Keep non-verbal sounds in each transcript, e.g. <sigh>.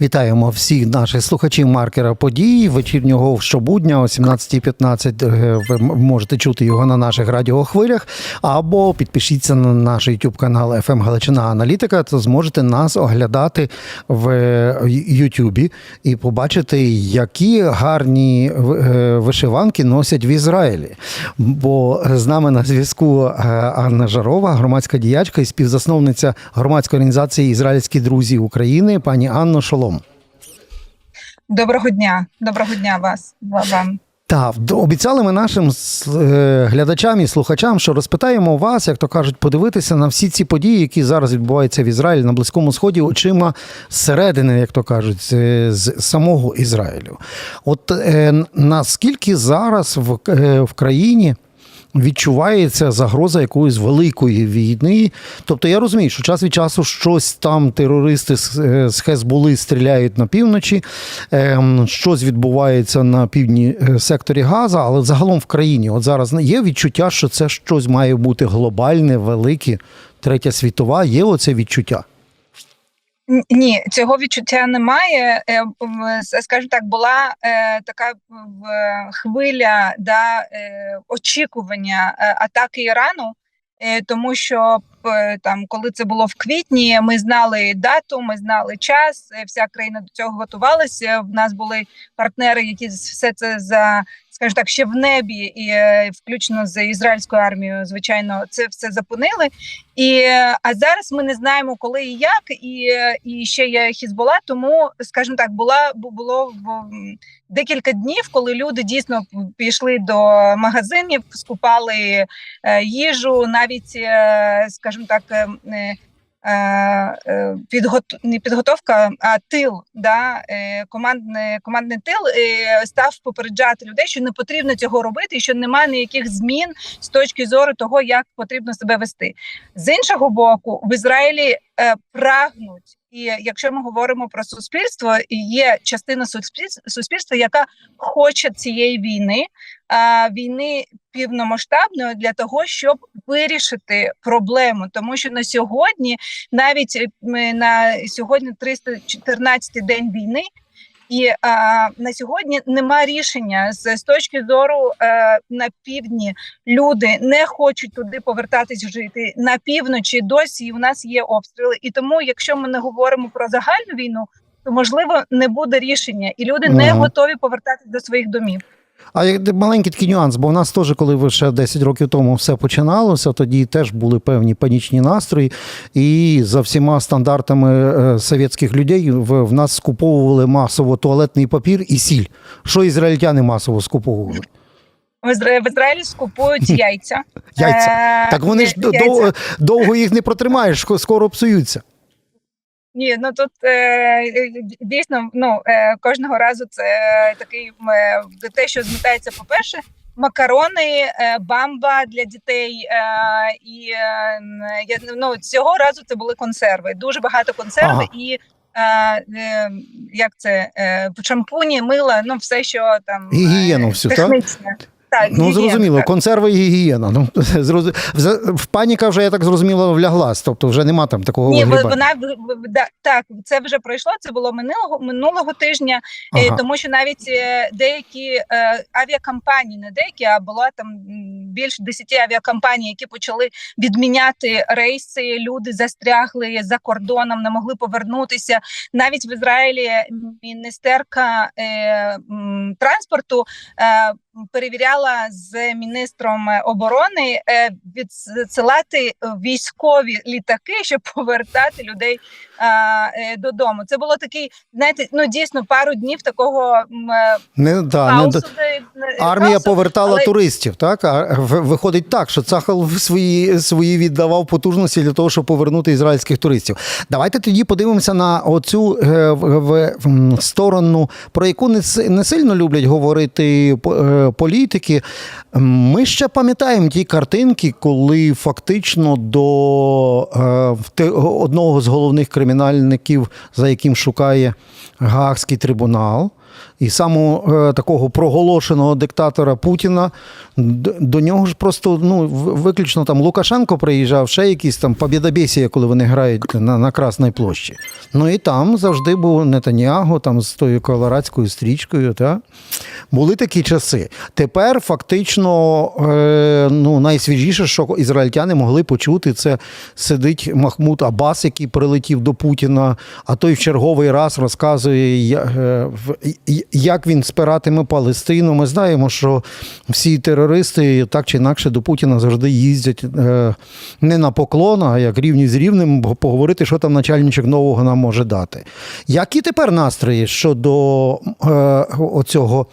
Вітаємо всіх наших слухачів маркера подій вечірнього щобудня о 17.15. Е, Ви можете чути його на наших радіохвилях. Або підпишіться на наш YouTube канал FM Галичина Аналітика, то зможете нас оглядати в е, Ютубі і побачити, які гарні е, вишиванки носять в Ізраїлі. Бо з нами на зв'язку Анна Жарова, громадська діячка і співзасновниця громадської організації Ізраїльські друзі України. Пані Анно Шолом. Доброго дня, доброго дня вас ва- вам. Так, обіцяли ми нашим е, глядачам і слухачам, що розпитаємо вас, як то кажуть, подивитися на всі ці події, які зараз відбуваються в Ізраїлі на Близькому Сході, очима зсередини, як то кажуть, з, з самого Ізраїлю. От е, наскільки зараз в, е, в країні відчувається загроза якоїсь великої війни. Тобто я розумію, що час від часу щось там терористи з, е, Хезболи стріляють на півночі, ем, щось відбувається на півдні е, секторі Газа, але загалом в країні, от зараз є відчуття, що це щось має бути глобальне, велике, третя світова. Є оце відчуття. Ні, цього відчуття немає. Е, Скажімо так, була е, така хвиля да, е, очікування атаки Ірану, тому що там, коли це було в квітні, ми знали дату, ми знали час, вся країна до цього готувалася. В нас були партнери, які все це за скажімо так, ще в небі, і е, включно з ізраїльською армією, звичайно, це все зупинили. І а зараз ми не знаємо, коли і як, і, і ще є Хізбола. Тому, скажімо так, була бу- було декілька днів, коли люди дійсно пішли до магазинів, скупали е, їжу, навіть, е, скажімо так. Е, е, е, е, підгот... не підготовка, а тил, да, е, командне, командний тил став попереджати людей, що не потрібно цього робити, і що немає ніяких змін з точки зору того, як потрібно себе вести. З іншого боку, в Ізраїлі прагнуть, і якщо ми говоримо про суспільство, є частина суспільства, яка хоче цієї війни, війни півномасштабної для того, щоб вирішити проблему, тому що на сьогодні, навіть е, ми на сьогодні 314 день війни. І а, на сьогодні нема рішення з, з точки зору е, на півдні люди не хочуть туди повертатись жити на півночі. Досі у нас є обстріли, і тому, якщо ми не говоримо про загальну війну, то можливо не буде рішення, і люди не готові повертатись до своїх домів. А як маленький такий нюанс, бо в нас теж, коли ви ще 10 років тому все починалося, тоді теж були певні панічні настрої, і за всіма стандартами е, совєтських людей в, нас скуповували масово туалетний папір і сіль. Що ізраїльтяни масово скуповували? В Ізраїлі скупують яйця. Яйця. Е, Так вони ж довго їх не протримаєш, скоро псуються. Ні, ну тут е, дійсно ну е, кожного разу це такий е, те, що змітається, по-перше, макарони, е, бамба для дітей. Е, і е, ну цього разу це були консерви. Дуже багато консерви Ага. і. Е, е, як це е, шампуні, мила, ну все, що там е, Гігієну всю, так? Так, Ну, зрозуміло, консерви і гігієна. Ну, <laughs> в- паніка вже, я так зрозуміло, вляглась, тобто вже нема там такого Ні, вигрібання. вона так, це вже пройшло. Це було минулого минулого тижня, е, Ага. тому що навіть е, деякі е, авіакомпанії, не деякі, а було там м, більше 10 авіакомпаній, які почали відміняти рейси. Люди застрягли за кордоном, не могли повернутися. Навіть в Ізраїлі міністерка е, транспорту. Е, Перевіряла з міністром оборони е, відсилати військові літаки, щоб повертати людей е, додому. Це було такий, знаєте, ну дійсно пару днів такого е, Не, да, не, хаосу, де- де- армія хаосу. повертала але- туристів, так? А виходить так, що Цахал свої, свої віддавав потужності для того, щоб повернути ізраїльських туристів. Давайте тоді подивимося на оцю е, в, в, сторону, про яку не, не сильно люблять говорити е, політики. Ми ще пам'ятаємо ті картинки, коли фактично до е, одного з головних кримінальників, за яким шукає Гаагський трибунал. І самого е, такого проголошеного диктатора Путіна. До нього ж просто ну, виключно там Лукашенко приїжджав, ще якісь там побєдобєсія, коли вони грають на, на Красній площі. Ну і там завжди був Нетаньяго там з тою колорадською стрічкою. Та? Були такі часи. Тепер фактично е, ну, найсвіжіше, що ізраїльтяни могли почути, це сидить Махмуд Аббас, який прилетів до Путіна, а той в черговий раз розказує, е, і- як він спиратиме Палестину. Ми знаємо, що всі терористи так чи інакше до Путіна завжди їздять е, не на поклон, а як рівні з рівним, поговорити, що там начальничок нового нам може дати. Які тепер настрої щодо е, оцього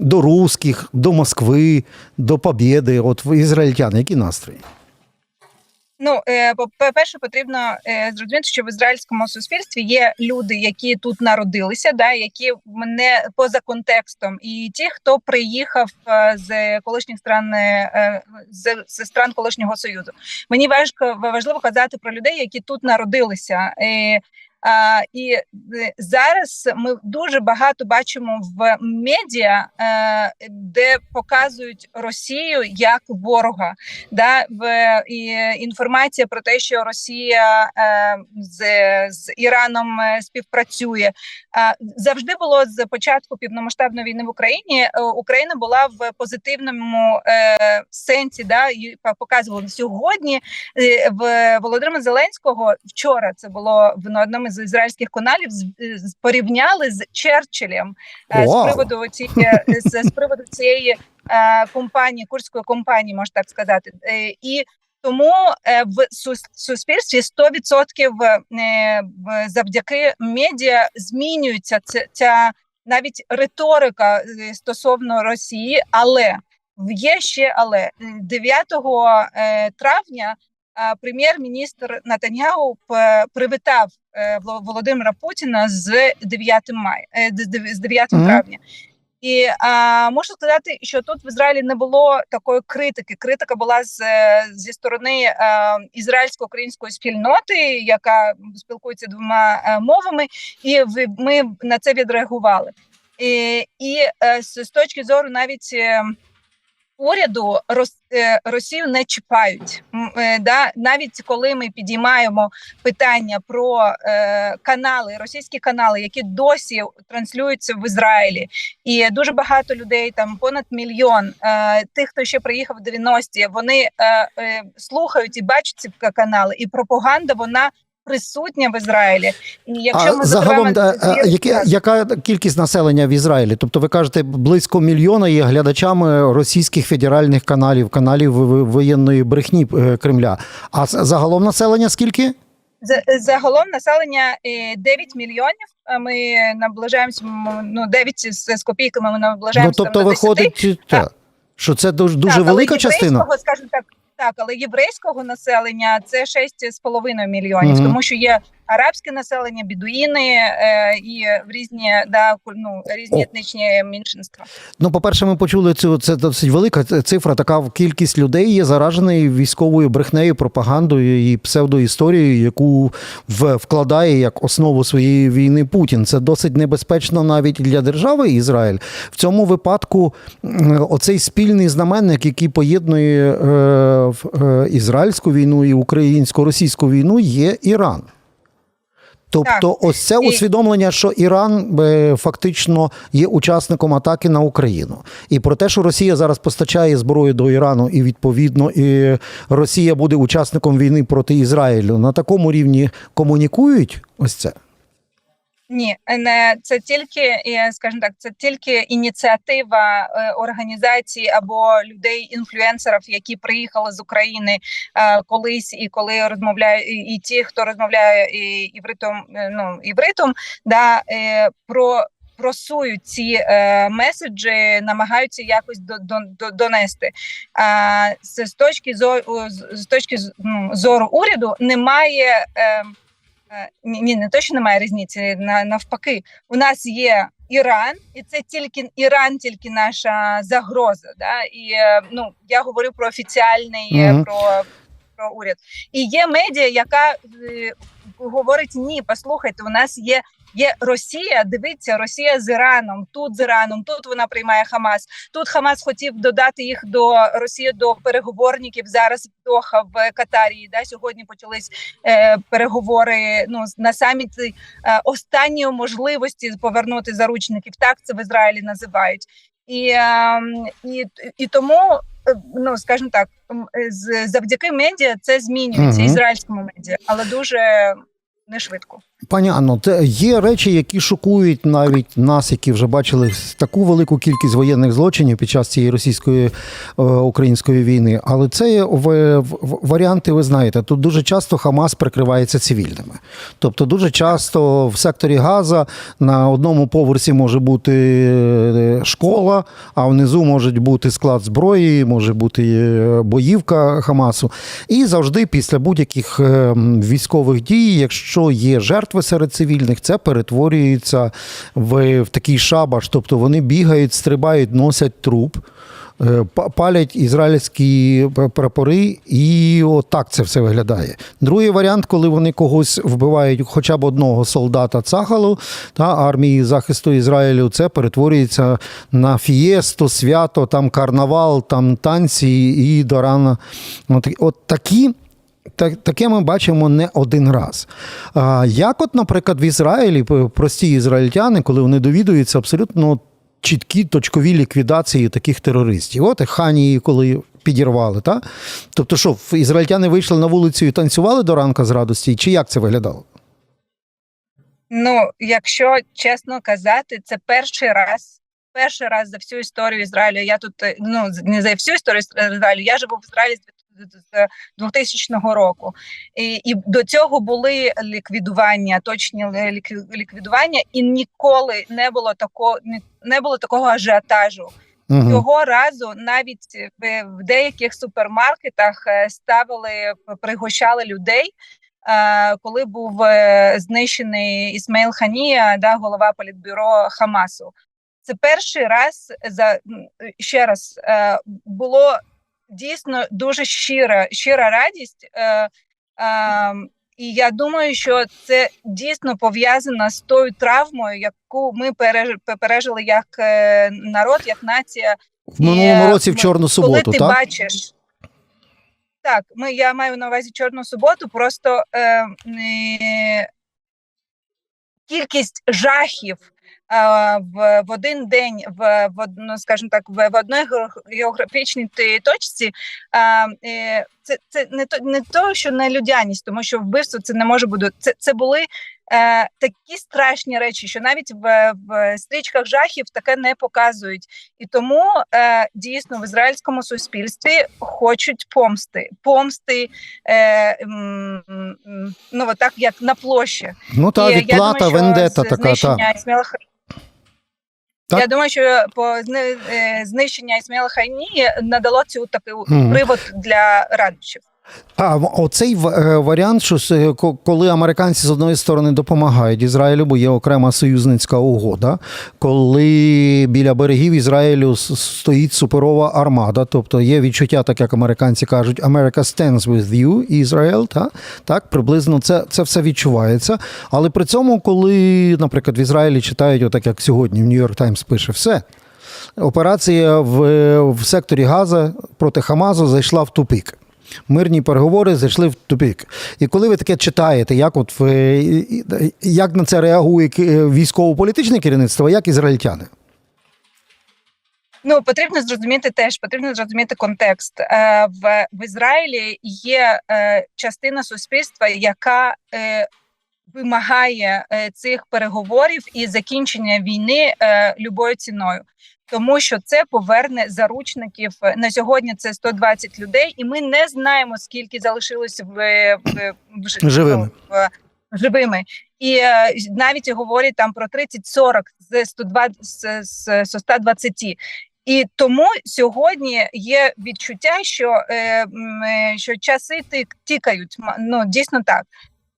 до русських, до Москви, до Побєди, от в ізраїльтян, які настрої? Ну, е, по- по-перше, потрібно е, зрозуміти, що в ізраїльському суспільстві є люди, які тут народилися, да, які не поза контекстом, і ті, хто приїхав е, з колишніх стран з, з стран колишнього союзу. Мені важко важливо казати про людей, які тут народилися. А, і е, зараз ми дуже багато бачимо в медіа, е, де показують Росію як ворога да в і інформація про те, що Росія е, з, з Іраном співпрацює. А завжди було з початку повномасштабної війни в Україні. Україна була в позитивному сенсі. Да і по- показували сьогодні. В Володимира Зеленського вчора це було в одному з ізраїльських каналів. з- з- порівняли з Черчиллем е, з приводу цієї з, з приводу цієї е, компанії, курської компанії, можна так сказати, Е, і тому е, в суспільстві 100% е, завдяки медіа змінюється ця, ця навіть риторика е, стосовно Росії, але є ще але Е, 9 е, травня. Прем'єр-міністр Натаньяу привітав е, Володимира Путіна з 9 мая е, з дев- з 9 Мгм. травня. І а, можу сказати, що тут в Ізраїлі не було такої критики. Критика була з е, зі сторони е, ізраїльсько-української спільноти, яка спілкується двома е, мовами, і в- ми на це відреагували. І, і з, з точки зору навіть. Уряду е, Росію не чіпають. Е, Да? Навіть коли ми підіймаємо питання про е, канали, російські канали, які досі транслюються в Ізраїлі, і дуже багато людей, там понад мільйон тих, хто ще приїхав в 90-ті, вони слухають і бачать ці канали, і пропаганда вона присутня в Ізраїлі. І якщо а ми загалом, да, звір- яке, яка кількість населення в Ізраїлі? Тобто, ви кажете, близько мільйона є глядачами російських федеральних каналів, каналів воєнної брехні е, Кремля. А загалом населення скільки? Загалом населення е, 9 мільйонів. Ми наближаємося ну 9 з, з копійками. Ми наближаємося. Ну, тобто, там, до 10. виходить, та, що це дуже, дуже Так, але велика частина. скажімо так, так, але єврейського населення це 6,5 мільйонів, Мгм. тому що є арабське населення, бідуїни е, і в різні да ну, різні етнічні меншинства. Ну, по-перше, ми почули цю це досить велика цифра. Така кількість людей є заражений військовою брехнею, пропагандою і псевдоісторією, яку в, вкладає як основу своєї війни Путін. Це досить небезпечно навіть для держави Ізраїль. В цьому випадку оцей спільний знаменник, який поєднує е, е, ізраїльську війну і українсько-російську війну, є Іран. Тобто, ось це І- усвідомлення, що Іран е, фактично є учасником атаки на Україну, і про те, що Росія зараз постачає зброю до Ірану, і відповідно і Росія буде учасником війни проти Ізраїлю. На такому рівні комунікують ось це. Ні, не це тільки, е, скажімо так, це тільки ініціатива е, організації або людей, інфлюенсерів, які приїхали з України е, колись, і коли розмовляють, і, і ті, хто розмовляє і, івритом, е, ну івритом, да е, про. Просують ці е, меседжі, намагаються якось до, до, до, донести. А з, точки зору з, точки ну, зору уряду немає. Е, Е, Ні, ні, не то, що немає різниці. На навпаки, у нас є Іран, і це тільки Іран, тільки наша загроза. Да? І е, ну я говорю про офіціальний mm-hmm. про, про уряд. І є медіа, яка е, говорить: ні, послухайте, у нас є Є Росія, дивіться, Росія з Іраном, тут з Іраном, тут вона приймає Хамас. Тут Хамас хотів додати їх до Росії до переговорників зараз в Доха в Катарі. Да, сьогодні почались е, переговори ну на саміті е, останньої можливості повернути заручників. Так це в Ізраїлі називають. І, е, і, і тому, е, ну скажімо так, завдяки медіа це змінюється Мгм. ізраїльському медіа, але дуже не швидко. Пані Анно, є речі, які шокують навіть нас, які вже бачили таку велику кількість воєнних злочинів під час цієї російської е, української війни. Але це є варіанти, ви знаєте, тут дуже часто Хамас прикривається цивільними. Тобто, дуже часто в секторі Газа на одному поверсі може бути е, школа, а внизу може бути склад зброї, може бути е, боївка Хамасу. І завжди після будь-яких е, військових дій, якщо є жертви серед цивільних, це перетворюється в, в такий шабаш. Тобто вони бігають, стрибають, носять труп. е, Палять ізраїльські прапори, і отак це все виглядає. Другий варіант, коли вони когось вбивають, хоча б одного солдата Цахалу та армії захисту Ізраїлю, це перетворюється на фієсту, свято, там карнавал, там танці і до рана. От такі. Так, таке ми бачимо не один раз. Як, от, наприклад, в Ізраїлі прості ізраїльтяни, коли вони довідуються абсолютно чіткі точкові ліквідації таких терористів. От і Ханії, коли підірвали, та? Тобто, що, ізраїльтяни вийшли на вулицю і танцювали до ранка з радості, чи як це виглядало? Ну, якщо чесно казати, це перший раз. Перший раз за всю історію Ізраїлю. Я тут е, ну не за всю історію Ізраїлю. Я живу в Ізраїлі з з 2000 року, і, і до цього були ліквідування, точні ліквідування, і ніколи не було такого не, було такого ажіотажу. Угу. Цього разу навіть в, в деяких супермаркетах е, ставили, пригощали людей. Коли був е, знищений Ісмаїл Ханія, да, голова політбюро Хамасу, це перший раз за ще раз е, було дійсно дуже щира, щира радість. Е, е, і я думаю, що це дійсно пов'язано з тою травмою, яку ми переж- пережили як е, народ, як нація. В минулому році в Чорну суботу, коли ти так? бачиш. Так, ми, я маю на увазі Чорну суботу, просто е, е, кількість жахів в, в один день, в, в ну, скажімо так, в, в одній географ- географічній точці. Це, це не то, не то, що не людяність, тому що вбивство це не може бути. Це, це були е, такі страшні речі, що навіть в, в стрічках жахів таке не показують. І тому е, дійсно в ізраїльському суспільстві хочуть помсти, помсти е, м, ну отак, як на площі. Ну І так, я відплата, думаю, що вендета така. Та. Так. Я думаю, що по е, знищення Ісмаїла Хайні надало цю таку mm. привод для радощів. А оцей е, варіант, що коли американці з одної сторони допомагають Ізраїлю, бо є окрема союзницька угода, коли біля берегів Ізраїлю стоїть суперова армада, тобто є відчуття, так як американці кажуть, America stands with you, Ізраїл, та? так, приблизно це, це все відчувається. Але при цьому, коли, наприклад, в Ізраїлі читають, отак як сьогодні в Нью-Йорк Таймс пише, все. Операція в, в секторі Газа проти Хамазу зайшла в тупик. Мирні переговори зайшли в тупик. І коли ви таке читаєте, як от в, як на це реагує військово-політичне керівництво, як ізраїльтяни? Ну потрібно зрозуміти теж, потрібно зрозуміти контекст. Е, в, в Ізраїлі є е, частина суспільства, яка е, вимагає е, цих переговорів і закінчення війни е, любою ціною. Тому що це поверне заручників Е, на сьогодні. Це 120 людей, і ми не знаємо скільки залишилось в, в, в Живими. ну, в- живими. І е, навіть говорять там про 30-40 з 120, з, з, з 120. І тому сьогодні є відчуття, що, е, е, що часи тик, тікають. Ну дійсно так.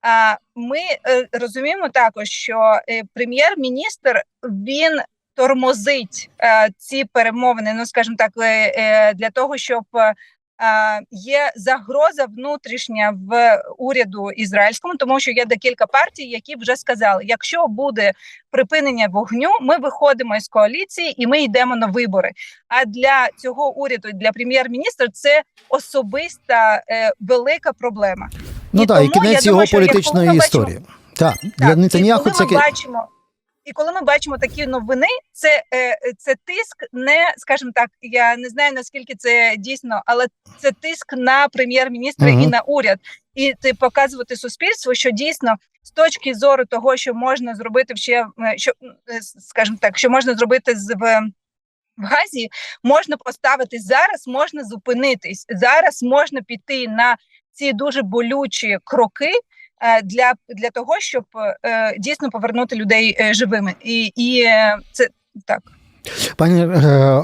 А ми е, розуміємо також, що е, прем'єр-міністр він тормозить е, ці перемовини. Ну скажімо так, е, е, для того, щоб е, є загроза внутрішня в уряду ізраїльському, тому що є декілька партій, які вже сказали: якщо буде припинення вогню, ми виходимо із коаліції і ми йдемо на вибори. А для цього уряду, для прем'єр-міністра, це особиста е, велика проблема. Ну І так, і тому я кінець його ми політичної бачимо- історії. Так, для Так, і це ми бачимо. І коли ми бачимо такі новини, це, е, це тиск не скажімо так, я не знаю наскільки це дійсно, але це тиск на прем'єр-міністра Мгм. і на уряд, і ти показувати суспільству, що дійсно з точки зору того, що можна зробити ще що е, скажімо так, що можна зробити з в. В Газі можна поставити зараз, можна зупинитись зараз. Можна піти на ці дуже болючі кроки для, для того, щоб е, дійсно повернути людей е, живими. І, і е, це так. Пані е,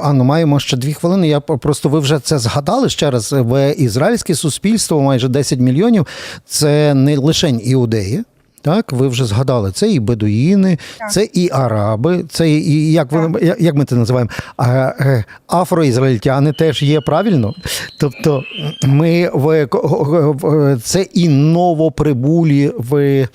Анно, маємо ще дві хвилини. Я просто ви вже це згадали ще раз. В ізраїльське суспільство майже 10 мільйонів. Це не лише іудеї. Так, ви вже згадали, це і бедуїни, Так. це і араби, це і як ви як- ми це називаємо? А, е, Афроізраїльтяни теж є правильно. Тобто, ми в, в- це і новоприбулі в е,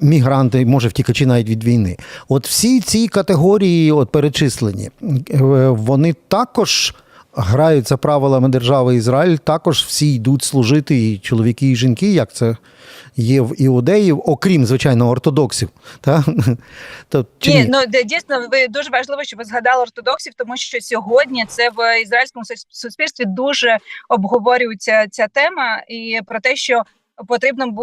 мігранти, може втікачі навіть від війни. От всі ці категорії, от перечислені, е, вони також. Граються правилами держави Ізраїль, також всі йдуть служити, і чоловіки, і жінки, як це є в іудеїв, окрім, звичайно, ортодоксів. Та? То, чи Ні, ні? ну дійсно ви дуже важливо, що ви згадали ортодоксів, тому що сьогодні це в ізраїльському суспільстві дуже обговорюється ця тема, і про те, що потрібно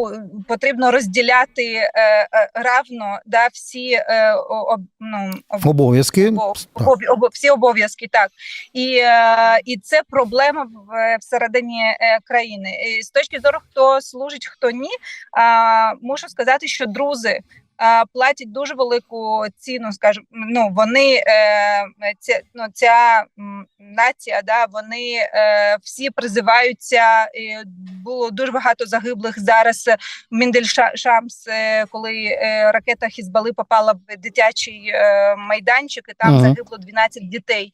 потрібно розділяти е, е, равно да всі е, об, ну, об, Обов'язки. обов- обов- всі обов'язки, так і, е, і це проблема в всередині е, країни. І з точки зору, хто служить, хто ні, мушу сказати, що друзи. Платять дуже велику ціну, скажімо, ну вони е, ця, ну, ця нація, да вони е, всі призиваються. І було дуже багато загиблих зараз. е, Міндельшамс, е, коли е, ракета Хізбали попала в дитячий е, майданчик, і там Мгм. загибло 12 дітей.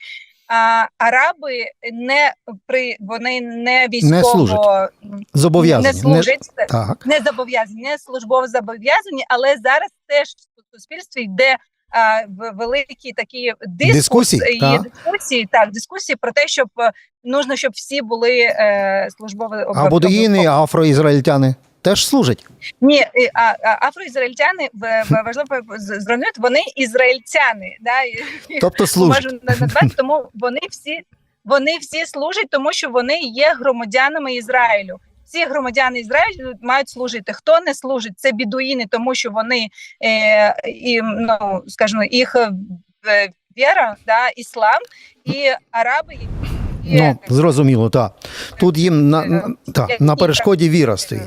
А араби не при вони не військово служать. Зобов'язані. не служать, Не- Так. не зобов'язані, не службово зобов'язані, але зараз теж в суспільстві йде а, в великі такі дискус, Дискусії, є так. дискусії, так дискусії про те, щоб е, нужно, щоб всі були е, службово А будуїни, афроізраїльтяни теж служать. ні, а, а афроізраїльтяни в- в- важливо зрозуміти, вони ізраїльтяни, да <laughs> Тобто служать. назвати, тому вони всі вони всі служать, тому що вони є громадянами Ізраїлю. Всі громадяни Ізраїлю мають служити. Хто не служить, це бідуїни, тому що вони е, і ну скажімо, їх е, віра, да, іслам і араби. Ну, зрозуміло, так. Тут їм на, на, та, на перешкоді віра стоїть.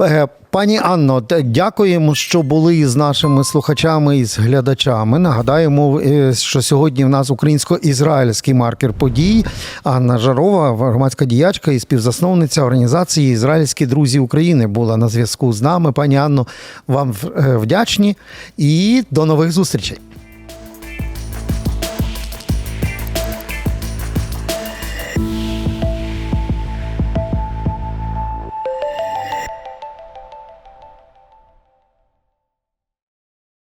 Е, Пані Анно, дякуємо, що були з нашими слухачами і з глядачами. Нагадаємо, е, що сьогодні в нас українсько-ізраїльський маркер подій. Анна Жарова, громадська діячка і співзасновниця організації Ізраїльські друзі України, була на зв'язку з нами. Пані Анно, вам е, вдячні і до нових зустрічей.